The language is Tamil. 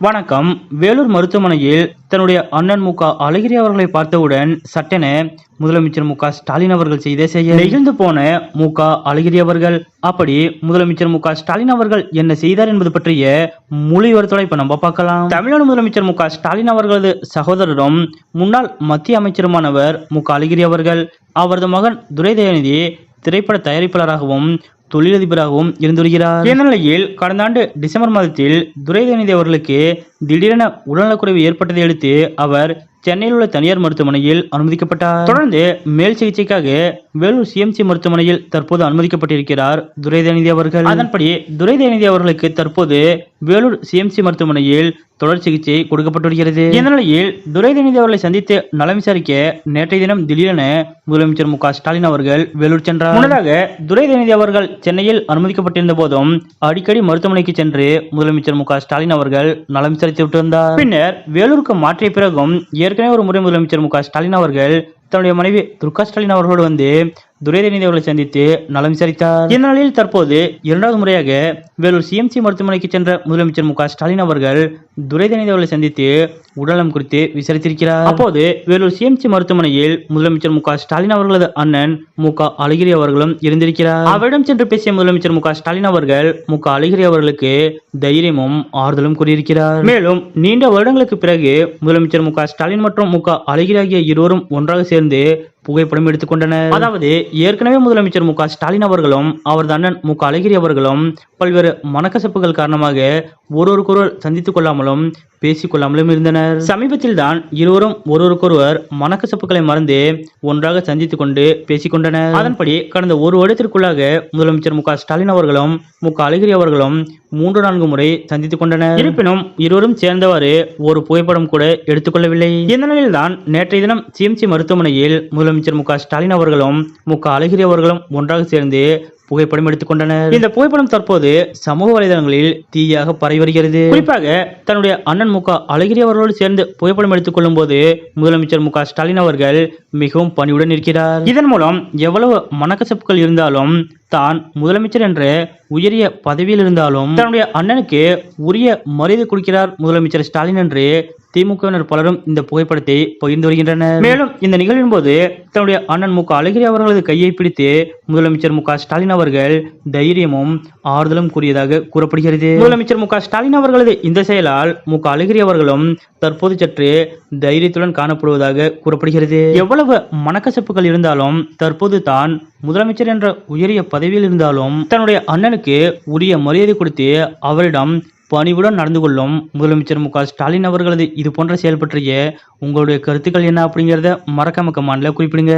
வணக்கம். வேலூர் மருத்துவமனையில் தன்னுடைய அண்ணன் மு க. அழகிரி அவர்களை பார்த்தவுடன் சட்டென முதலமைச்சர் மு க. ஸ்டாலின் அவர்கள் செய்த செய்ய நெகிழ்ந்து போன மு க. அழகிரி அவர்கள். அப்படி முதலமைச்சர் மு க. ஸ்டாலின் அவர்கள் என்ன செய்தார் என்பது பற்றிய முழு இப்ப நம்ம பார்க்கலாம். தமிழ்நாடு முதலமைச்சர் மு க. ஸ்டாலின் அவர்களது சகோதரரும் முன்னாள் மத்திய அமைச்சருமானவர் மு க. அழகிரி அவர்கள். அவரது மகன் துரை தயாநிதி திரைப்பட தயாரிப்பாளராகவும் தொழிலதிபராகவும் இருந்து வருகிறார் இந்த நிலையில் கடந்த ஆண்டு டிசம்பர் மாதத்தில் துரைதயநிதி அவர்களுக்கு திடீரென உடல்நலக்குறைவு ஏற்பட்டதை அடுத்து அவர் சென்னையில் உள்ள தனியார் மருத்துவமனையில் அனுமதிக்கப்பட்டார். தொடர்ந்து மேல் சிகிச்சைக்காக வேலூர் சிஎம்சி மருத்துவமனையில் தற்போது அனுமதிக்கப்பட்டிருக்கிறார் துரைதயநிதி அவர்கள். அதன்படி துரைதயநிதி அவர்களுக்கு தற்போது வேலூர் சிஎம்சி மருத்துவமனையில் தொடர் சிகிச்சை கொடுக்கப்பட்டு வருகிறது இந்த நிலையில் துரைதயநிதி அவர்களை சந்தித்து நலம் விசாரிக்க நேற்றைய தினம் திடீரென முதலமைச்சர் மு ஸ்டாலின் அவர்கள் வேலூர் சென்றார். முன்னதாக துரைதனிதி அவர்கள் சென்னையில் அனுமதிக்கப்பட்டிருந்த போதும் அடிக்கடி மருத்துவமனைக்கு சென்று முதலமைச்சர் மு ஸ்டாலின் அவர்கள் நலம் விசாரித்து விட்டு வந்தார். பின்னர் வேலூருக்கு மாற்றிய பிறகும் ஏற்கனவே ஒரு முறை முதலமைச்சர் மு ஸ்டாலின் அவர்கள் தன்னுடைய மனைவி துர்கா ஸ்டாலின் அவர்களோடு வந்து துரைதேவி அவர்களை சந்தித்து நலம் விசாரித்தார். இந்த நிலையில் தற்போது இரண்டாவது முறையாக வேலூர் சிஎம்சி மருத்துவமனைக்கு சென்ற முதலமைச்சர் மு க ஸ்டாலின் அவர்கள் துரைதனிதவர்களை சந்தித்து உடலம் குறித்து விசாரித்திருக்கிறார். அப்போது வேலூர் சிஎம்சி மருத்துவமனையில் முதலமைச்சர் மு ஸ்டாலின் அவர்களது அண்ணன் மு க அழகிரி அவர்களும் இருந்திருக்கிறார். அவரிடம் சென்று பேசிய முதலமைச்சர் மு ஸ்டாலின் அவர்கள் மு க அழகிரி அவர்களுக்கு தைரியமும் ஆறுதலும் கூறியிருக்கிறார். மேலும் நீண்ட வருடங்களுக்கு பிறகு முதலமைச்சர் மு ஸ்டாலின் மற்றும் மு க அழகிரி ஆகிய இருவரும் ஒன்றாக சேர்ந்து புகைப்படம் எடுத்துக்கொண்டனர். அதாவது ஏற்கனவே முதலமைச்சர் மு ஸ்டாலின் அவர்களும் அவரது அண்ணன் மு அழகிரி அவர்களும் பல்வேறு மனக்கசப்புகள் காரணமாக ஒருவருக்கொருவர் சந்தித்துக் கொள்ளாமலும் பேசிக் கொள்ளாமலும் இருந்தனர். சமீபத்தில் தான் இருவரும் ஒருவருக்கொருவர் மனக்கசப்புகளை மறந்து ஒன்றாக சந்தித்துக் கொண்டு பேசிக் கொண்டனர். அதன்படி கடந்த ஒரு வருடத்திற்குள்ளாக முதலமைச்சர் மு ஸ்டாலின் அவர்களும் மு அழகிரி அவர்களும் மூன்று நான்கு முறை சந்தித்துக் கொண்டனர். இருப்பினும் இருவரும் சேர்ந்தவாறு ஒரு புகைப்படம் கூட எடுத்துக்கொள்ளவில்லை இந்த நிலையில்தான் நேற்றைய தினம் சிஎம்சி மருத்துவமனையில் முதலமைச்சர் மு க ஸ்டாலின் அவர்களும் மு அழகிரி அவர்களும் ஒன்றாக சேர்ந்து புகைப்படம் எடுத்துக்கொண்டனர் இந்த புகைப்படம் தற்போது சமூக வலைதளங்களில் தீயாக பரவி வருகிறது. குறிப்பாக தன்னுடைய அண்ணன் மு அழகிரி அவர்களோடு சேர்ந்து புகைப்படம் எடுத்துக் கொள்ளும் போது முதலமைச்சர் மு ஸ்டாலின் அவர்கள் மிகவும் பணிவுடன் இருக்கிறார். இதன் மூலம் எவ்வளவு மனக்கசப்புகள் இருந்தாலும் தான் முதலமைச்சர் என்ற உயரிய பதவியில் இருந்தாலும் தன்னுடைய அண்ணனுக்கு உரிய மரியாதை கொடுக்கிறார் முதலமைச்சர் ஸ்டாலின் என்று திமுகவினர் பலரும் இந்த புகைப்படத்தை பகிர்ந்து வருகின்றனர். மேலும் இந்த நிகழ்வின் போது தன்னுடைய அண்ணன் மு க அழகிரி அவர்களது கையை பிடித்து முதலமைச்சர் மு ஸ்டாலின் அவர்கள் தைரியமும் ஆறுதலும் கூறியதாக கூறப்படுகிறது. முதலமைச்சர் மு ஸ்டாலின் அவர்களது இந்த செயலால் மு க அழகிரி அவர்களும் தற்போது சற்று தைரியத்துடன் காணப்படுவதாக கூறப்படுகிறது. எவ்வளவு மனக்கசப்புகள் இருந்தாலும் தற்போது தான் முதலமைச்சர் என்ற உயரிய பதவியில் இருந்தாலும் தன்னுடைய அண்ணனுக்கு உரிய மரியாதை கொடுத்து அவரிடம் பணிவுடன் நடந்து கொள்ளும் முதலமைச்சர் மு ஸ்டாலின் அவர்களது இது போன்ற செயல் பற்றிய உங்களுடைய கருத்துக்கள் என்ன அப்படிங்கிறத மறக்காம கமாண்டில் குறிப்பிடுங்க.